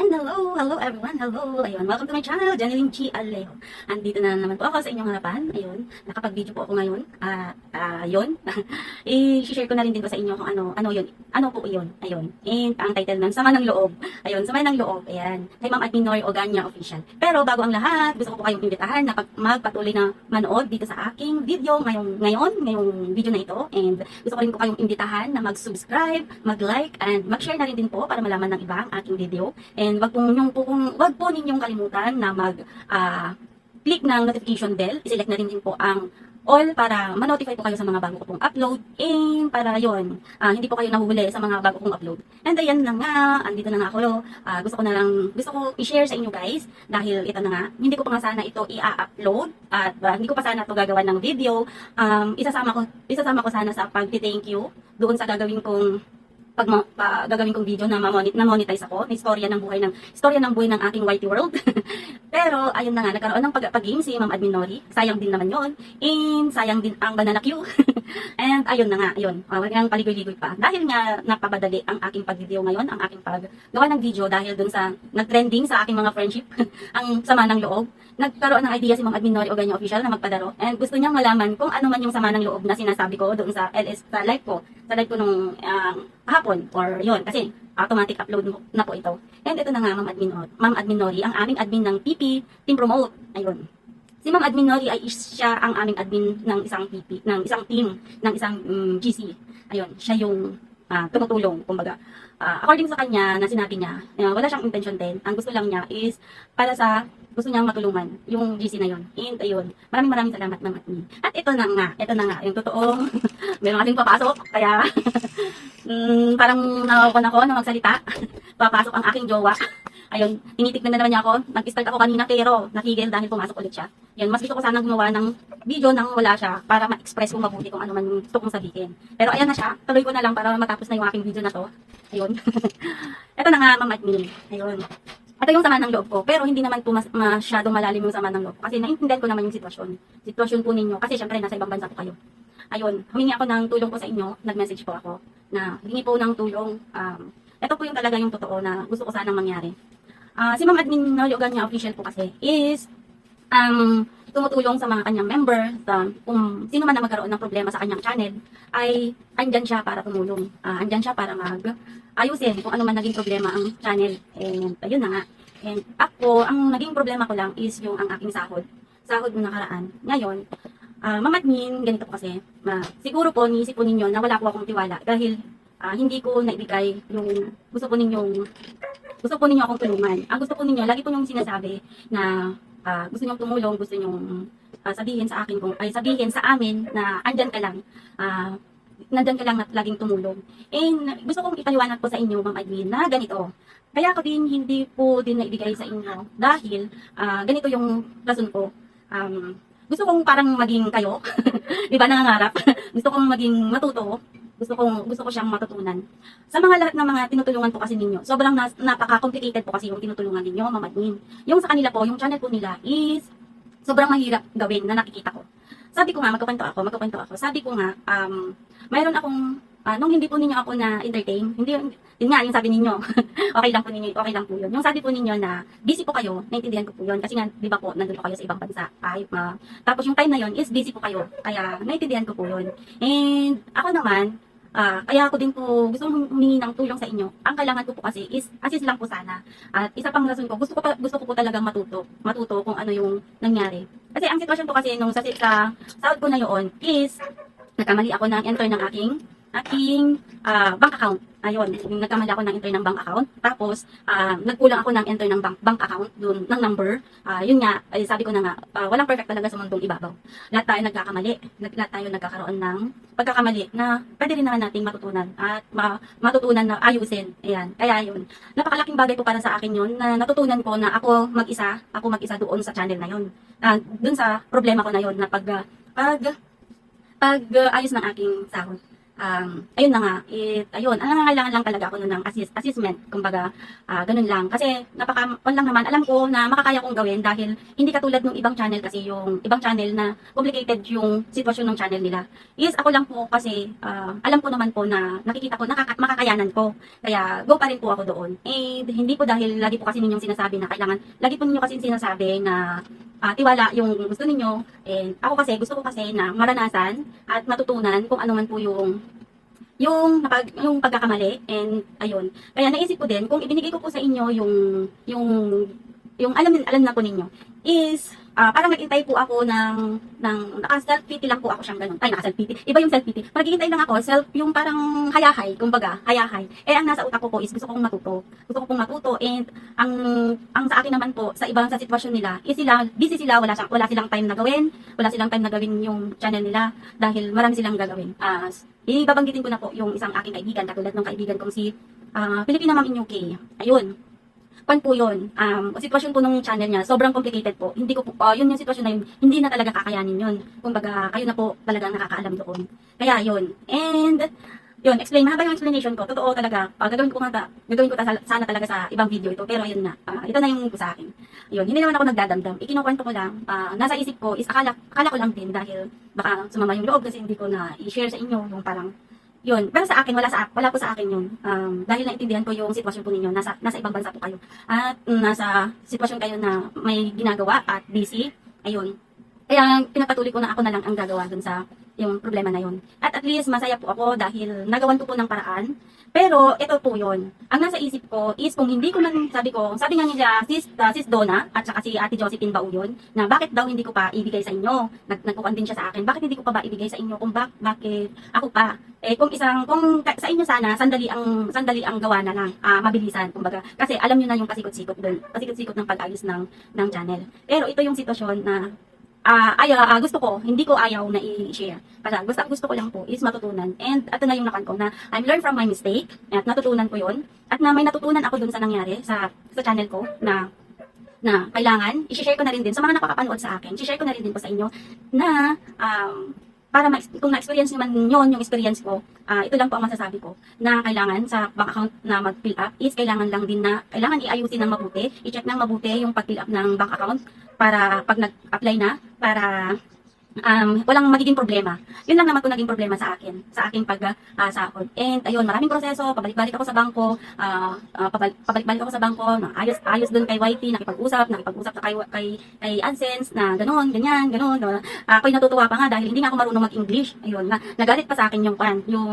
And hello, hello everyone, hello. Ayun, welcome to my channel, Janeline Chi Aleo. Andito na naman po ako sa inyong harapan. Ayun, nakapag-video po ako ngayon. Ah, ah, yun. I-share ko na rin din po sa inyo kung ano, ano yun. Ano po yun. Ayun. And ang title nun, Sama ng Loob. Ayun, Sama ng Loob. Ayan. Kay Ma'am Admin Nori Oganya Official. Pero bago ang lahat, gusto ko po kayong imbitahan na magpatuloy na manood dito sa aking video ngayong, ngayon, ngayong video na ito. And gusto ko rin po kayong imbitahan na mag-subscribe, mag-like, and mag-share na rin din po para malaman ng iba ang aking video. And wag po ninyong po, kung, wag po ninyong kalimutan na mag ah, click ng notification bell. I-select na rin din po ang all para ma-notify po kayo sa mga bago ko pong upload. And para yon ah, hindi po kayo nahuhuli sa mga bago kong upload. And ayan na nga, andito na nga ako. Ah, gusto ko na lang, gusto ko i-share sa inyo guys dahil ito na nga, hindi ko pa nga sana ito i-upload at ah, hindi ko pa sana ito gagawa ng video. Um, isasama ko, isasama ko sana sa pag-thank you doon sa gagawin kong pag gagawin kong video na na monetize ako, na istorya ng buhay ng istorya ng buhay ng aking whitey world. Pero ayun na nga, nagkaroon ng pag- pag-game si Ma'am Admin Nori. Sayang din naman 'yon. And sayang din ang banana queue. And ayun na nga, ayun. Uh, wag nang paligoy-ligoy pa. Dahil nga napabadali ang aking pag-video ngayon, ang aking paggawa ng video dahil dun sa nag-trending sa aking mga friendship, ang sama ng loob. Nagkaroon ng idea si Ma'am Admin Nori Oganyo Official na magpadaro. And gusto niyang malaman kung ano man yung sama ng loob na sinasabi ko doon sa LS sa live ko. Sa live ko nung um, hapon or yon kasi automatic upload na po ito. And ito na nga Ma'am Admin Ma'am Admin Nori, ang aming admin ng PP Team Promote. Ayun. Si Ma'am Admin Nori ay siya ang aming admin ng isang PP, ng isang team, ng isang mm, GC. Ayun, siya yung ah, tumutulong, kumbaga. Ah, according sa kanya, na sinabi niya, eh, wala siyang intention din. Ang gusto lang niya is para sa gusto niyang matulungan yung GC na yun. And ayun, maraming maraming salamat Ma'am Admin. At ito na nga, ito na nga, yung totoo, meron kasing papasok, kaya mm, parang nawawan ako na magsalita. Papasok ang aking jowa. Ayun, tinitignan na naman niya ako. Nag-start ako kanina pero nakigil dahil pumasok ulit siya. Yan, mas gusto ko sana gumawa ng video nang wala siya para ma-express kong mabuti kung ano man gusto kong sabihin. Pero ayan na siya. Tuloy ko na lang para matapos na yung aking video na to. Ayun. Ito na nga, Ma'am Admin. Ayun. Ito yung sama ng loob ko. Pero hindi naman po mas, masyadong malalim yung sama ng loob ko. Kasi naiintindihan ko naman yung sitwasyon. Sitwasyon po ninyo. Kasi syempre nasa ibang bansa po kayo. Ayun, humingi ako ng tulong po sa inyo. Nag-message po ako na hingi po ng tulong. Um, ito po yung talaga yung totoo na gusto ko sanang mangyari. Ah, si Ma'am Admin Noli Oganya official po kasi is ang tumutulong sa mga kanyang member, sa kung sino man na magkaroon ng problema sa kanyang channel, ay andyan siya para tumulong. Ah, andyan siya para mag ayusin kung ano man naging problema ang channel. And ayun na nga. And ako, ang naging problema ko lang is yung ang aking sahod. Sahod ng nakaraan. Ngayon, ah Ma'am Admin, ganito po kasi, ma, siguro po, niisip po ninyo na wala po akong tiwala dahil ah, hindi ko naibigay yung gusto po ninyong gusto po ninyo akong tulungan. Ang gusto po ninyo, lagi po yung sinasabi na ah, gusto niyo tumulong, gusto niyo sabihin sa akin kung ay sabihin sa amin na andyan ka lang. Ah, nandyan ka lang at laging tumulong. And gusto kong ipaliwanag po sa inyo, Ma'am Admin, na ganito. Kaya ko din hindi po din naibigay sa inyo dahil ah, ganito yung rason ko. Um, gusto kong parang maging kayo. 'Di ba nangangarap? gusto kong maging matuto. Gusto kong gusto ko siyang matutunan. Sa mga lahat ng mga tinutulungan po kasi ninyo, sobrang nas, napaka-complicated po kasi yung tinutulungan ninyo, Ma'am Admin. Yung sa kanila po, yung channel po nila is sobrang mahirap gawin na nakikita ko. Sabi ko nga, magkukwento ako, magkukwento ako. Sabi ko nga, um, mayroon akong, ah, nung hindi po ninyo ako na-entertain, hindi, yun nga, yung sabi ninyo, okay lang po ninyo, okay lang po yun. Yung sabi po ninyo na busy po kayo, naintindihan ko po yun. Kasi nga, di ba po, nandun po kayo sa ibang bansa. Ay, ma, tapos yung time na yun is busy po kayo. Kaya, naintindihan ko po yun. And, ako naman, Ah, kaya ako din po gusto humingi ng tulong sa inyo. Ang kailangan ko po kasi is assist lang po sana. At isa pang rason ko, gusto ko pa, gusto ko po talagang matuto, matuto kung ano yung nangyari. Kasi ang sitwasyon po kasi nung sa, sa sahod ko na yun is nagkamali ako ng enter ng aking aking ah, bank account. Ayun, nagkamali ako ng enter ng bank account. Tapos, ah, nagkulang ako ng enter ng bank, bank account dun, ng number. Ah, yun nga, ay sabi ko na nga, ah, walang perfect talaga sa mundong ibabaw. Lahat tayo nagkakamali. Nag, lahat tayo nagkakaroon ng pagkakamali na pwede rin naman nating matutunan at ma, matutunan na ayusin. Ayan. Kaya yun. Napakalaking bagay po para sa akin yun na natutunan ko na ako mag-isa, ako mag-isa doon sa channel na yun. Ah, doon sa problema ko na yun na pag, ah, pag, pag ah, ayos ng aking sahod. Um, ayun na nga, it, ayun, ang nangangailangan lang talaga ako nun ng assist, assessment, kumbaga, ah, ganun lang. Kasi, napaka, on lang naman, alam ko na makakaya kong gawin dahil hindi katulad ng ibang channel kasi yung ibang channel na complicated yung sitwasyon ng channel nila. Is, ako lang po kasi, ah, alam ko naman po na nakikita ko, nakaka- makakayanan ko. Kaya, go pa rin po ako doon. And, hindi po dahil lagi po kasi ninyong sinasabi na kailangan, lagi po ninyo kasi sinasabi na ah, tiwala yung gusto ninyo. And ako kasi, gusto ko kasi na maranasan at matutunan kung ano man po yung yung napag, yung pagkakamali and ayun. Kaya naisip ko din kung ibinigay ko po sa inyo yung yung yung alam alam na po ninyo is ah, parang nagintay po ako ng ng naka self pity lang po ako siyang ganun. Ay, naka self pity. Iba yung self pity. Naghihintay lang ako self yung parang hayahay, kumbaga, hayahay. Eh ang nasa utak ko po is gusto kong matuto. Gusto ko pong matuto and ang ang sa akin naman po sa ibang sa sitwasyon nila is sila busy sila wala siyang, wala silang time na gawin, wala silang time na gawin yung channel nila dahil marami silang gagawin. As ibabanggitin ko na po yung isang aking kaibigan katulad ng kaibigan kong si ah, Pilipina Ma'am in UK. Ayun. Pan po yun. Um, sitwasyon po ng channel niya, sobrang complicated po. Hindi ko po, ah, yun yung sitwasyon na yun, hindi na talaga kakayanin yun. Kumbaga, kayo na po talaga nakakaalam doon. Kaya yun. And, yun, explain, mahaba yung explanation ko. Totoo talaga, uh, gagawin ko nga, gagawin ko ta, sana talaga sa ibang video ito. Pero yun na, ah, ito na yung sa akin. Yun, hindi naman ako nagdadamdam. Ikinukwento ko lang, ah, nasa isip ko is akala, akala ko lang din dahil baka sumama yung loob kasi hindi ko na i-share sa inyo yung parang yun. Pero sa akin, wala sa wala po sa akin yun. Um, dahil naintindihan ko yung sitwasyon po ninyo. Nasa, nasa ibang bansa po kayo. At mm, nasa sitwasyon kayo na may ginagawa at busy. Ayun. Kaya pinapatuloy ko na ako na lang ang gagawa dun sa yung problema na yun. At at least masaya po ako dahil nagawan ko po ng paraan. Pero ito po yun. Ang nasa isip ko is kung hindi ko man, sabi ko, sabi nga nila sis, uh, sis Donna at saka si Ate Josephine Bauyon na bakit daw hindi ko pa ibigay sa inyo. Nag nagkukan din siya sa akin. Bakit hindi ko pa ba ibigay sa inyo? Kung bak bakit ako pa? Eh kung isang kung sa inyo sana sandali ang sandali ang gawa na lang, ah, mabilisan kumbaga. Kasi alam niyo na yung pasikot-sikot doon. Pasikot-sikot ng pag-ayos ng ng channel. Pero ito yung sitwasyon na ah ayaw, ah, gusto ko, hindi ko ayaw na i-share. Kasi gusto, gusto ko lang po is matutunan. And ito na yung nakan ko na I'm learn from my mistake. At natutunan ko yun. At na may natutunan ako dun sa nangyari sa, sa channel ko na na kailangan, i-share ko na rin din sa mga nakakapanood sa akin, i-share ko na rin din po sa inyo na um, para ma kung na-experience naman yon yung experience ko, ah, ito lang po ang masasabi ko, na kailangan sa bank account na mag-fill up is kailangan lang din na, kailangan i-ayusin ng mabuti, i-check ng mabuti yung pag-fill up ng bank account para pag nag-apply na, para um, walang magiging problema. Yun lang naman po naging problema sa akin, sa aking pag-sahod. And ayun, maraming proseso, pabalik-balik ako sa bangko, ah, ah, pabal- pabalik-balik ako sa bangko, na ayos, ayos doon kay YT, nakipag-usap, nakipag-usap sa kay, kay, kay AdSense, na gano'n, ganyan, gano'n. No? Ako'y natutuwa pa nga dahil hindi nga ako marunong mag-English. Ayun, na, nagalit pa sa akin yung pan, yung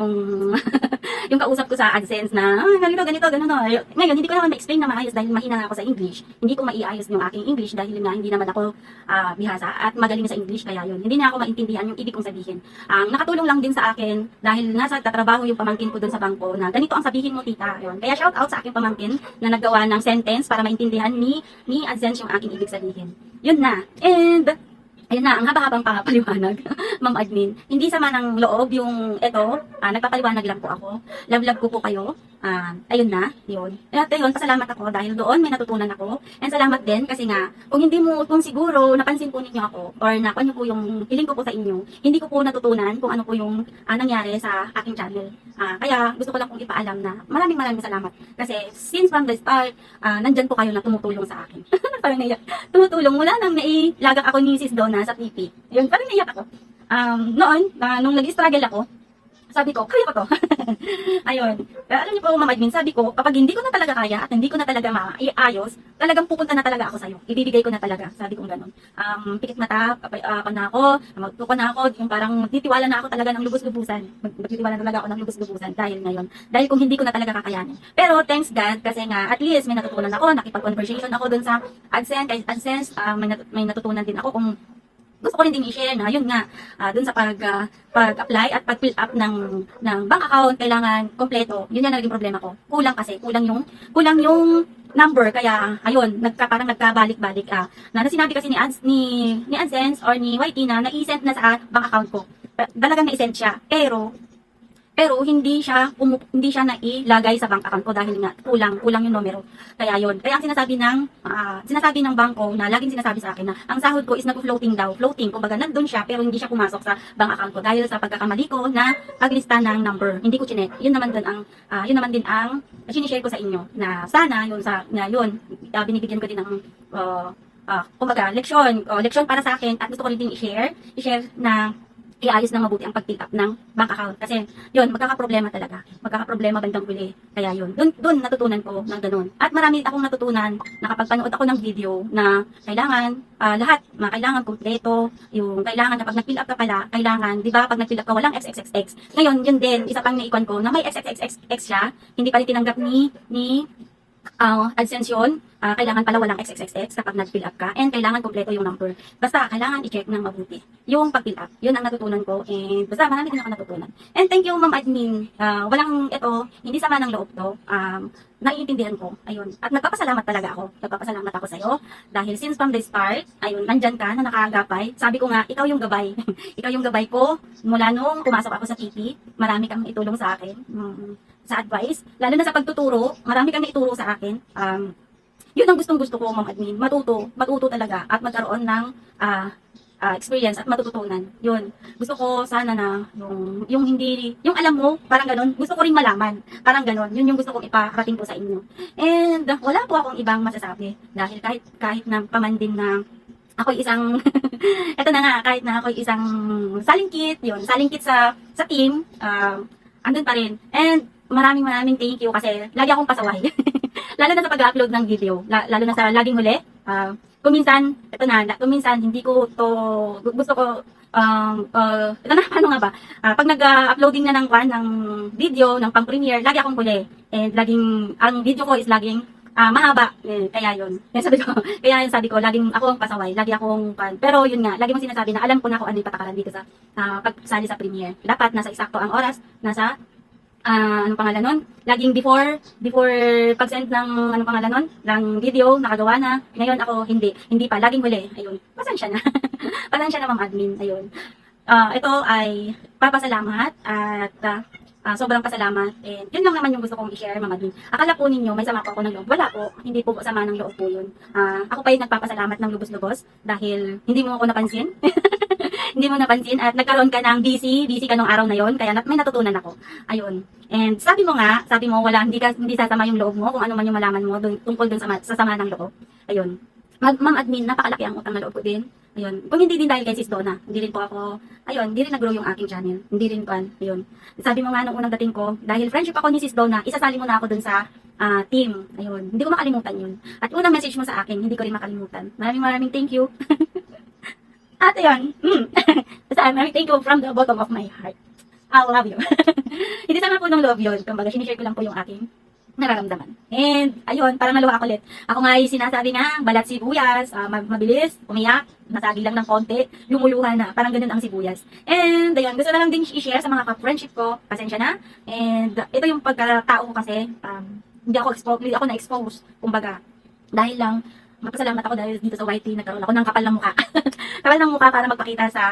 yung kausap ko sa AdSense na, ah, ganito, ganito, ganun. No. Ngayon, hindi ko naman ma-explain na maayos dahil mahina ako sa English. Hindi ko maiayos yung aking English dahil nga hindi naman ako ah, bihasa at magaling sa English kaya yun. Hindi na ako maintindihan yung ibig kong sabihin. Ang nakatulong lang din sa akin dahil nasa tatrabaho yung pamangkin ko dun sa bangko na ganito ang sabihin mo tita. Yun. Kaya shout out sa aking pamangkin na naggawa ng sentence para maintindihan ni ni AdSense yung aking ibig sabihin. Yun na. And Ayun na, ang haba-habang papaliwanag, Ma'am Admin. Hindi sama ng loob yung ito, ah, nagpapaliwanag lang po ako. Love-love ko po kayo. Ah, ayun na, yun. At ayun, pasalamat ako dahil doon may natutunan ako. And salamat din kasi nga, kung hindi mo, kung siguro napansin po ninyo ako, or na ano po yung hiling ko po sa inyo, hindi ko po natutunan kung ano po yung ah, nangyari sa aking channel. Ah, kaya gusto ko lang pong ipaalam na maraming maraming salamat. Kasi since from the start, ah, nandyan po kayo na tumutulong sa akin. Parang naiyak. Tumutulong mula nang nailagak ako ni Sis Donna sa TV. Yun, parang naiyak ako. Um, noon, na, nung nag-struggle ako, sabi ko, kaya ko to. Ayun. Pero alam niyo po, Mama Admin, sabi ko, kapag hindi ko na talaga kaya at hindi ko na talaga maiayos, talagang pupunta na talaga ako sa'yo. Ibibigay ko na talaga. Sabi ko ganun. Um, pikit mata, kapay, uh, na ako, magtuko na ako, yung parang magtitiwala na ako talaga ng lubos-lubusan. Mag- Magtitiwala na talaga ako ng lubos-lubusan dahil ngayon. Dahil kung hindi ko na talaga kakayanin. Pero thanks God, kasi nga, at least may natutunan ako, nakipag-conversation ako dun sa AdSense, kay AdSense, ah, may, nat- may natutunan din ako kung gusto ko rin din i-share na yun nga ah, dun sa pag ah, pag-apply at pag-fill up ng ng bank account kailangan kompleto. Yun yung naging problema ko. Kulang kasi kulang yung kulang yung number. Kaya ayun nagka parang nagkabalik-balik ah. Na, na sinabi kasi ni Ads ni ni AdSense or ni YT na na-send na sa bank account ko. Talagang na-send siya. Pero pero hindi siya umu- hindi siya nailagay sa bank account ko dahil nga kulang kulang yung numero. Kaya yon. Kaya ang sinasabi ng ah, sinasabi ng bangko na laging sinasabi sa akin na ang sahod ko is nag-floating daw, floating. Kumbaga nandun siya pero hindi siya pumasok sa bank account ko dahil sa pagkakamali ko na paglista ng number. Hindi ko chinek. Yun naman din ang ah, yun naman din ang sinishare ko sa inyo na sana yun sa na yun ah, binibigyan ko din ng ah, ah, kumbaga leksyon, o leksyon para sa akin at gusto ko rin din i-share, i-share na iayos ng mabuti ang pag-pick up ng bank account. Kasi, yun, magkakaproblema talaga. Magkakaproblema bandang huli. Kaya yun, dun, dun natutunan ko ng ganun. At marami akong natutunan na kapag panood ako ng video na kailangan, ah, lahat, mga kailangan kumpleto, yung kailangan na pag nag-fill up ka pala, kailangan, di ba, pag nag-fill up ka, walang XXXX. Ngayon, yun din, isa pang naikon ko, na may XXXX siya, hindi pa rin tinanggap ni, ni, ah AdSense yun, Ah, kailangan pala walang XXXX kapag nag-fill up ka and kailangan kompleto yung number. Basta kailangan i-check ng mabuti yung pag-fill up. Yun ang natutunan ko and basta marami din ako natutunan. And thank you Ma'am Admin. Ah, walang ito, hindi sama ng loob to. Um, naiintindihan ko. Ayun. At nagpapasalamat talaga ako. Nagpapasalamat ako sa iyo dahil since from the start, ayun, nandyan ka na nakagapay. Sabi ko nga, ikaw yung gabay. ikaw yung gabay ko mula nung pumasok ako sa TP. Marami kang itulong sa akin. mm, sa advice, lalo na sa pagtuturo, marami kang naituro sa akin. Um, yun ang gustong gusto ko, Ma'am Admin. Matuto, matuto talaga at magkaroon ng ah, ah, experience at matututunan. Yun. Gusto ko sana na yung, yung hindi, yung alam mo, parang ganun. Gusto ko rin malaman. Parang ganun. Yun yung gusto kong iparating po sa inyo. And wala po akong ibang masasabi. Dahil kahit, kahit na pamandin na ako'y isang, eto na nga, kahit na ako'y isang salingkit, yun, salingkit sa, sa team, um, andun pa rin. And maraming maraming thank you kasi lagi akong pasaway. lalo na sa pag-upload ng video, la- lalo na sa laging huli. Uh, kuminsan, ito na, kuminsan hindi ko to, gu- gusto ko, um, uh, ito na, paano nga ba? Ah, pag nag-uploading na ng, kwan, ng video, ng pang-premiere, lagi akong huli. And laging, ang video ko is laging ah mahaba. Eh, kaya yun. Kaya sabi ko, kaya yun sabi ko, laging ako ang pasaway, lagi akong pan. Pero yun nga, lagi mong sinasabi na alam ko na kung ano yung patakaran dito sa ah, pagsali sa premiere. Dapat nasa eksakto ang oras, nasa ah anong pangalan nun? Laging before, before pag-send ng, anong pangalan nun? Ng video, nakagawa na. Ngayon ako, hindi. Hindi pa. Laging huli. Ayun. Pasensya na. Pasensya na, ma'am admin. Ayun. Ah, ito ay papasalamat at ah, ah, sobrang pasalamat. And yun lang naman yung gusto kong i-share, Mama Dun. Akala po ninyo, may sama po ako ng loob. Wala po. Hindi po sama ng loob po yun. Ah, ako pa yung nagpapasalamat ng lubos-lubos dahil hindi mo ako napansin. hindi mo napansin at nagkaroon ka ng busy, busy ka nung araw na yon kaya may natutunan ako. Ayun. And sabi mo nga, sabi mo wala hindi ka hindi sasama yung loob mo kung ano man yung malaman mo dun, tungkol dun sa, sa sama ng loob. Ayun. Mag, Ma'am Admin, napakalaki ang utang na loob ko din. Ayun. Kung hindi din dahil kay Sis Donna, hindi rin po ako, ayun, hindi rin nag-grow yung aking channel. Hindi rin pan, ayun. Sabi mo nga nung unang dating ko, dahil friendship ako ni Sis Donna, isasali mo na ako dun sa ah, team. Ayun. Hindi ko makalimutan yun. At unang message mo sa akin, hindi ko rin makalimutan. Maraming maraming thank you. At ayun, mm, basta maraming thank you from the bottom of my heart. I love you. hindi sama po ng love yun. Kumbaga, sinishare ko lang po yung aking nararamdaman. And, ayun, parang naluha ako ulit. Ako nga ay sinasabi nga, balat sibuyas, ma- mabilis, umiyak, nasagi lang ng konti, lumuluha na, parang ganun ang sibuyas. And, ayun, gusto na lang din i-share sa mga ka-friendship ko, pasensya na. And, ito yung pagkatao ko kasi, um, hindi ako exposed, hindi ako na-expose, kumbaga, dahil lang, mapasalamat ako dahil dito sa YT, nagkaroon ako ng kapal ng mukha. kapal ng mukha para magpakita sa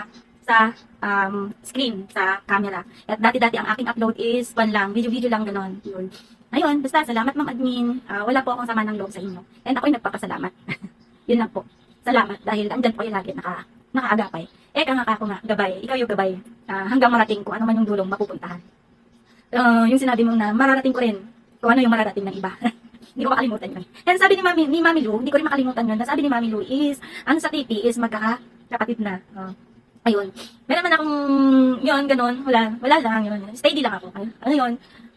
sa um, screen, sa camera. At dati-dati ang aking upload is one lang, video-video lang ganon. Yun. Ayun, basta salamat ma'am admin. Ah, wala po akong sama ng loob sa inyo. And ako'y nagpapasalamat. Yun lang po. Salamat dahil andyan po yung lagi naka, nakaagapay. Eh, kanga ako nga, gabay. Ikaw yung gabay. Ah, hanggang marating ko ano man yung dulong mapupuntahan. Ah, yung sinabi mo na mararating ko rin kung ano yung mararating ng iba. hindi ko makalimutan yun. And sabi ni Mami, ni Mami Lu, hindi ko rin makalimutan yun. Sabi ni Mami Lu is, ang sa TP is magkakapatid na. Oh. Ayun. Meron man akong, yun, ganun, wala, wala lang, yun. Steady lang ako. Ay- Ano yun?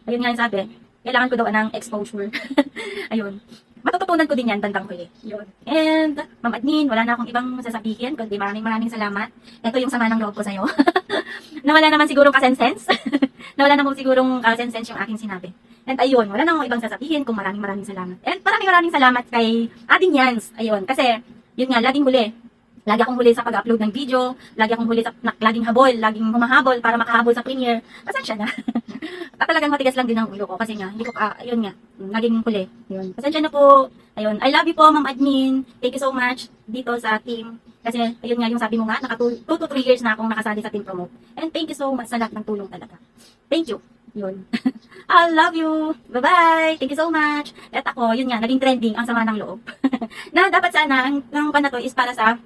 Ayun nga yung sabi. Kailangan ko daw ng exposure. Ayun. Matututunan ko din yan bandang huli. Yun. And, Ma'am Admin, wala na akong ibang sasabihin, kundi maraming maraming salamat. Ito yung sama ng loob ko sa'yo. Nawala naman sigurong kasensense. Nawala naman sigurong kasensense yung aking sinabi. And ayun, wala na akong ibang sasabihin kung maraming maraming salamat. And maraming maraming salamat kay Ading Yans. Ayun, kasi, yun nga, laging huli. Lagi akong huli sa pag-upload ng video, lagi akong huli sa, na, laging habol, laging humahabol para makahabol sa premiere. Pasensya na. At talagang matigas lang din ang ulo ko kasi nga, hindi ko, ah, ayun nga, laging huli. Yun. Pasensya na po. Ayun, I love you po, Ma'am Admin. Thank you so much dito sa team. Kasi, ayun nga, yung sabi mo nga, naka 2 to 3 years na akong nakasali sa team promote. And thank you so much sa lahat ng tulong talaga. Thank you. Yun. I love you. Bye-bye. Thank you so much. At ako, yun nga, naging trending ang sama ng loob. na dapat sana, ang, ang pan na to is para sa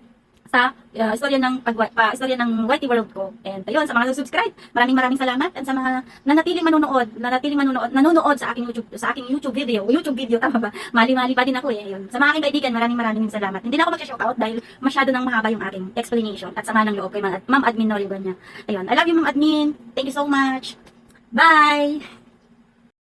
sa uh, istorya ng pag pa, istorya ng Whitey World ko. And ayun, sa mga subscribe, maraming maraming salamat and sa mga nanatiling manonood, nanatiling manonood, nanonood sa aking YouTube sa aking YouTube video, YouTube video tama ba? Mali-mali pa din ako eh. Ayun. Sa mga aking kaibigan, maraming maraming salamat. Hindi na ako mag-shoutout dahil masyado nang mahaba yung aking explanation at sama ng loob kay Ma- Ma'am Admin Norigo niya. Ayun, I love you Ma'am Admin. Thank you so much. Bye.